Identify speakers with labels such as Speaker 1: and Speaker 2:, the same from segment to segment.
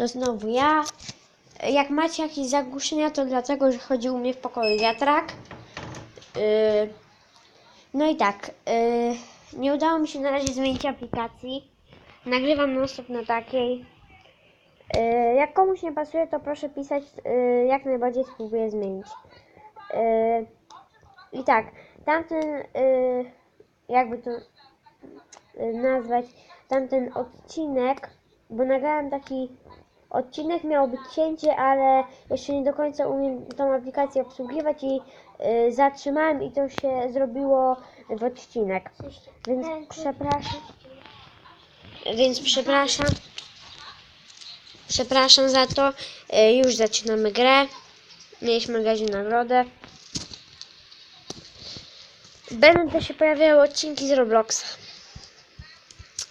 Speaker 1: to znowu ja. Jak macie jakieś zagłuszenia, to dlatego, że chodzi u mnie w pokoju wiatrak. Yy, no i tak, yy, nie udało mi się na razie zmienić aplikacji. Nagrywam non na takiej. Yy, jak komuś nie pasuje, to proszę pisać, yy, jak najbardziej spróbuję zmienić. Yy, I tak, tamten, yy, jakby to yy, nazwać, tamten odcinek, bo nagrałem taki odcinek, miał być cięcie, ale jeszcze nie do końca umiem tą aplikację obsługiwać i yy, zatrzymałem i to się zrobiło w odcinek. Więc przepraszam. Więc przepraszam. Przepraszam za to. E, Już zaczynamy grę. Mieliśmy gazie nagrodę. Będą też się pojawiały odcinki z Robloxa.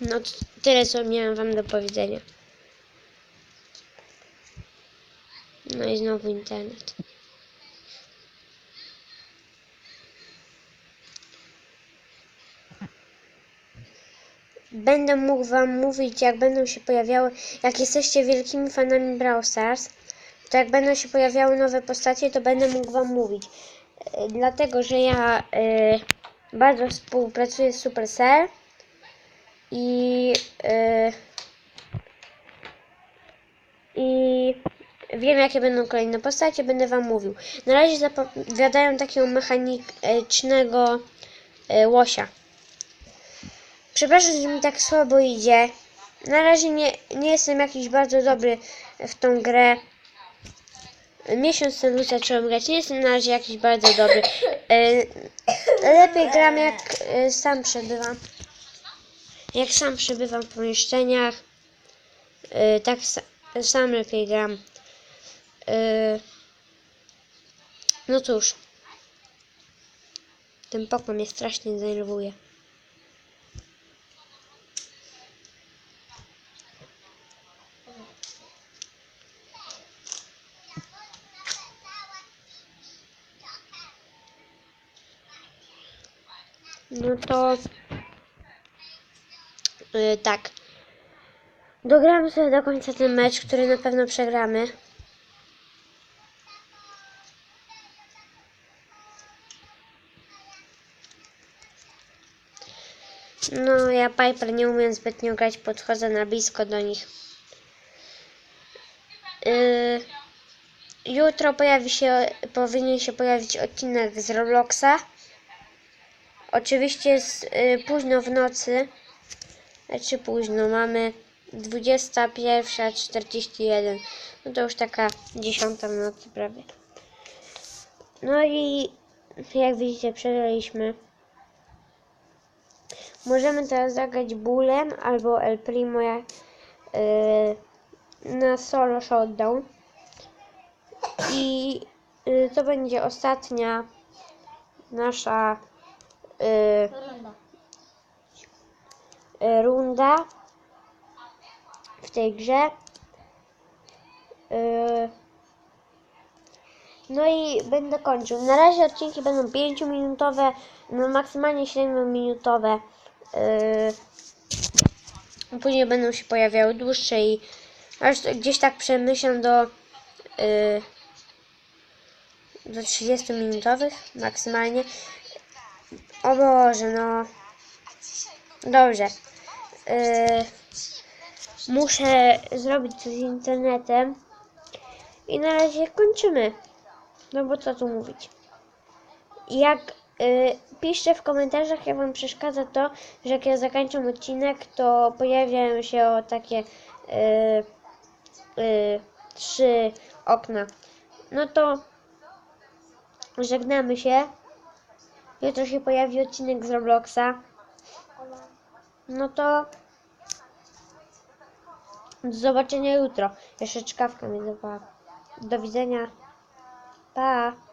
Speaker 1: No tyle, co miałem wam do powiedzenia. No i znowu internet. Będę mógł Wam mówić, jak będą się pojawiały, jak jesteście wielkimi fanami Brawl Stars, to jak będą się pojawiały nowe postacie, to będę mógł Wam mówić. E, Dlatego, że ja e, bardzo współpracuję z Supercell i, e, i wiem, jakie będą kolejne postacie, będę Wam mówił. Na razie zapowiadają takiego mechanicznego e, łosia. Przepraszam, że mi tak słabo idzie. Na razie nie, nie jestem jakiś bardzo dobry w tą grę. Miesiąc temu zacząłem grać. Nie jestem na razie jakiś bardzo dobry. E, lepiej gram jak e, sam przebywam. Jak sam przebywam w pomieszczeniach. Tak sa, sam lepiej gram. E, no cóż. Ten pokój mnie strasznie denerwuje. No to yy, tak. Dogramy sobie do końca ten mecz, który na pewno przegramy. No, ja Piper nie umiem zbytnio grać, podchodzę na blisko do nich. Yy, jutro pojawi się, powinien się pojawić odcinek z Robloxa. Oczywiście jest y, późno w nocy. Znaczy późno, mamy 21.41. No to już taka 10 w nocy prawie. No i jak widzicie przegraliśmy. Możemy teraz zagrać Bullem albo El Primo jak, y, na solo showdown. I y, to będzie ostatnia nasza y,
Speaker 2: Runda.
Speaker 1: w tej grze. Y, No i będę kończył. Na razie odcinki będą 5-minutowe, no maksymalnie 7-minutowe. Y, Później będą się pojawiały dłuższe i aż gdzieś tak przemyślam do, y, do 30-minutowych maksymalnie. O Boże, no. Dobrze. Yy, muszę zrobić coś z internetem. I na razie kończymy. No bo co tu mówić. Jak yy, piszcie w komentarzach, jak wam przeszkadza to, że jak ja zakończę odcinek, to pojawiają się takie yy, yy, trzy okna. No to żegnamy się. Jutro się pojawi odcinek z Robloxa. No to do zobaczenia jutro. Jeszcze czkawka mi zapała. Do widzenia. Pa.